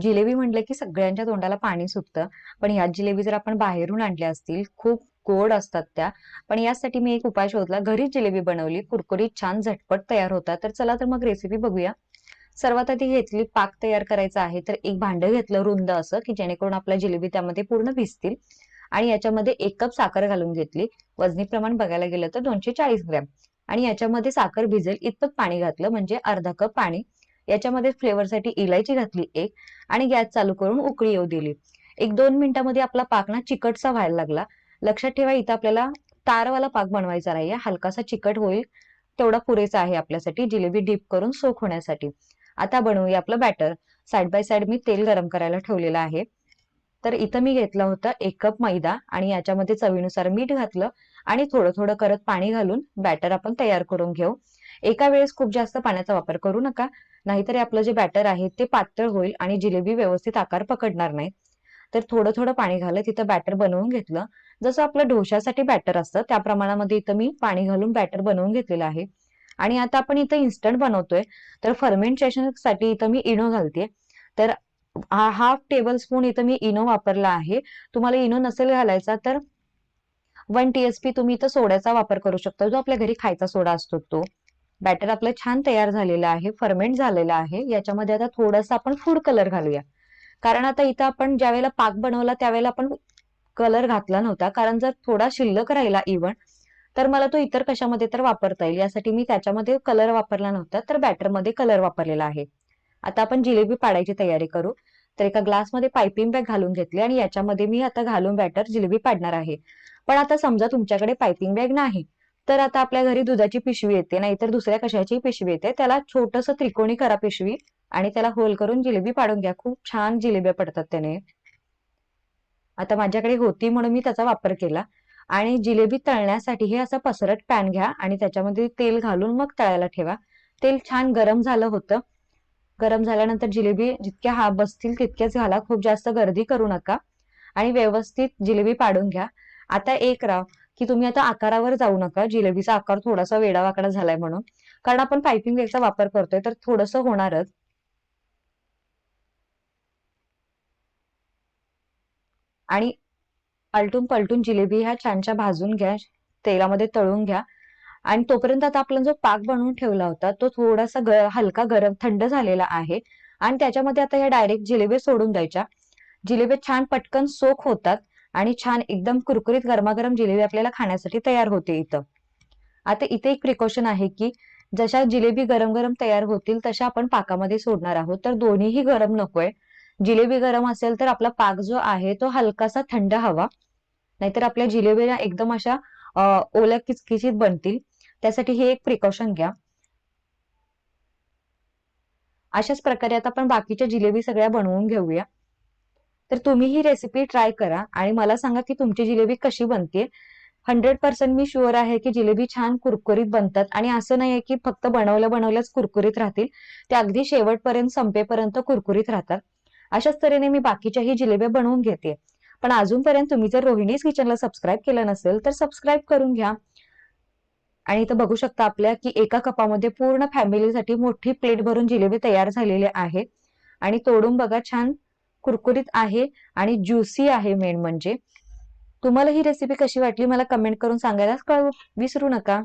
जिलेबी म्हटलं की सगळ्यांच्या तोंडाला पाणी सुटतं. पण यात जिलेबी जर आपण बाहेरून आणल्या असतील, खूप गोड असतात त्या. पण यासाठी मी एक उपाय शोधला. घरीच जिलेबी बनवली. कुरकुरीत छान झटपट तयार होतात. तर चला तर मग रेसिपी बघूया. सर्वात आधी घेतली पाक तयार करायचा आहे. तर एक भांडं घेतलं रुंद असं, की जेणेकरून आपल्या जिलेबी त्यामध्ये पूर्ण भिजतील. आणि याच्यामध्ये एक कप साखर घालून घेतली. वजनी प्रमाण बघायला गेलं तर 240 ग्रॅम. आणि याच्यामध्ये साखर भिजेल इतपत पाणी घातलं म्हणजे अर्धा कप पाणी. याच्यामध्ये फ्लेवरसाठी इलायची घातली एक आणि गॅस चालू करून उकळी येऊ दिली. 1-2 मिनिटांमध्ये आपला पाक ना चिकटसा व्हायला लागला. लक्षात ठेवा इथं आपल्याला तारवाला पाक बनवायचा नाहीये. हलकासा चिकट होईल तेवढा पुरेसा आहे आपल्यासाठी जिलेबी डीप करून सोख होण्यासाठी. आता बनवूया आपलं बॅटर. साईड बाय साईड मी तेल गरम करायला ठेवलेलं आहे. तर इथं मी घेतलं होतं एक कप मैदा आणि याच्यामध्ये चवीनुसार मीठ घातलं आणि थोडं-थोडं करत पाणी घालून बॅटर आपण तयार करून घेऊ. एका वेळेस खूप जास्त पाण्याचा वापर करू नका. नाहीतर आपलं जे बॅटर आहे ते पातळ होईल आणि जिलेबी व्यवस्थित आकार पकडणार नाही. तर थोडं-थोडं पाणी घालत तिथं बॅटर बनवून घेतलं. जसं आपलं ढोशासाठी बॅटर असतं त्या प्रमाणामध्ये इथं मी पाणी घालून बॅटर बनवून घेतलेलं आहे. आणि आता आपण इथं इन्स्टंट बनवतोय. तर फर्मेंटेशनसाठी इथं मी इनो घालतेय. तर हा टेबल स्पून इथं मी इनो वापरला आहे. तुम्हाला इनो नसेल घालायचा तर वन टी-एस-पी तुम्ही इथं सोड्याचा वापर करू शकता. जो आपल्या घरी खायचा सोडा असतो तो. बॅटर आपलं छान तयार झालेलं आहे. फर्मेंट झालेलं आहे. याच्यामध्ये आता थोडासा आपण फूड कलर घालूया. कारण आता इथं आपण ज्यावेळेला पाक बनवला त्यावेळेला आपण कलर घातला नव्हता. कारण जर थोडा शिल्लक राहिला इव्हन तर मला तो इतर कशामध्ये तर वापरता येईल. यासाठी मी त्याच्यामध्ये कलर वापरला नव्हता. तर बॅटरमध्ये कलर वापरलेला आहे. आता आपण जिलेबी पाडायची तयारी करू. तर एका ग्लासमध्ये पायपिंग बॅग घालून घेतली आणि याच्यामध्ये मी आता घालून बॅटर जिलेबी पाडणार आहे. पण आता समजा तुमच्याकडे पायपिंग बॅग नाही. तर आता आपल्या घरी दुधाची पिशवी येते, नाहीतर दुसऱ्या कशाची पिशवी येते. त्याला छोटंसं त्रिकोणी करा पिशवी आणि त्याला होल करून जिलेबी पाडून घ्या. खूप छान जिलेब्या पडतात त्याने. आता माझ्याकडे होती म्हणून मी त्याचा वापर केला. आणि जिलेबी तळण्यासाठी हे असं पसरट पॅन घ्या आणि त्याच्यामध्ये तेल घालून मग तळायला ठेवा. तेल छान गरम झालं होतं. गरम झाल्यानंतर जिलेबी जितक्या हा बसतील तितक्याच घाला. खूप जास्त गर्दी करू नका. आणि व्यवस्थित जिलेबी पाडून घ्या. आता एक राव की तुम्ही आता आकारावर जाऊ नका. जिलेबीचा आकार थोडासा वेडावाकडा झालाय म्हणून. कारण आपण पायपिंग वेगचा वापर करतोय तर थोडंसं होणारच. आणि आलटून-पलटून जिलेबी ह्या छानशा भाजून घ्या. तेलामध्ये तळून घ्या. आणि तोपर्यंत आता आपला जो पाक बनवून ठेवला होता तो थोडासा ग हलका गरम थंड झालेला आहे. आणि त्याच्यामध्ये आता ह्या डायरेक्ट जिलेबी सोडून द्यायच्या. जिलेबी छान पटकन सोख होतात आणि छान एकदम कुरकुरीत गरमागरम जिलेबी आपल्याला खाण्यासाठी तयार होते इथं. आता इथे एक प्रिकॉशन आहे की जशा जिलेबी गरम-गरम तयार होतील तशा आपण पाकामध्ये सोडणार आहोत. तर दोन्हीही गरम नकोय. जिलेबी गरम असेल तर आपला पाक जो आहे तो हलकासा थंड हवा. नाहीतर आपल्या जिलेबी एकदम अशा अ, ओल्या किचकिचीत बनतील. त्यासाठी हे एक प्रिकॉशन घ्या. अशाच प्रकारे आता आपण बाकीच्या जिलेबी सगळ्या बनवून घेऊया. तर तुम्ही ही रेसिपी ट्राय करा आणि मला सांगा की तुमची जिलेबी कशी बनते हंड्रेड पर्सेंट मी शुअर आहे की जिलेबी छान कुरकुरीत बनतात आणि असं नाहीये की फक्त बनवल्या-बनवल्याच कुरकुरीत राहतील. ते अगदी शेवटपर्यंत संपेपर्यंत कुरकुरीत राहतात. अशाच तऱ्हेने मी बाकीच्याही जिलेब्या बनवून घेते पण अजूनपर्यंत तुम्ही जर रोहिणीज किचनला सबस्क्राईब केलं नसेल तर सबस्क्राईब करून घ्या. आणि इथं बघू शकता आपल्या की एका कपामध्ये पूर्ण फॅमिलीसाठी मोठी प्लेट भरून जिलेबी तयार झालेली आहे. आणि तोडून बघा छान कुरकुरीत आहे आणि ज्युसी आहे मेन म्हणजे. तुम्हाला ही रेसिपी कशी वाटली मला कमेंट करून सांगायला कळवू विसरू नका.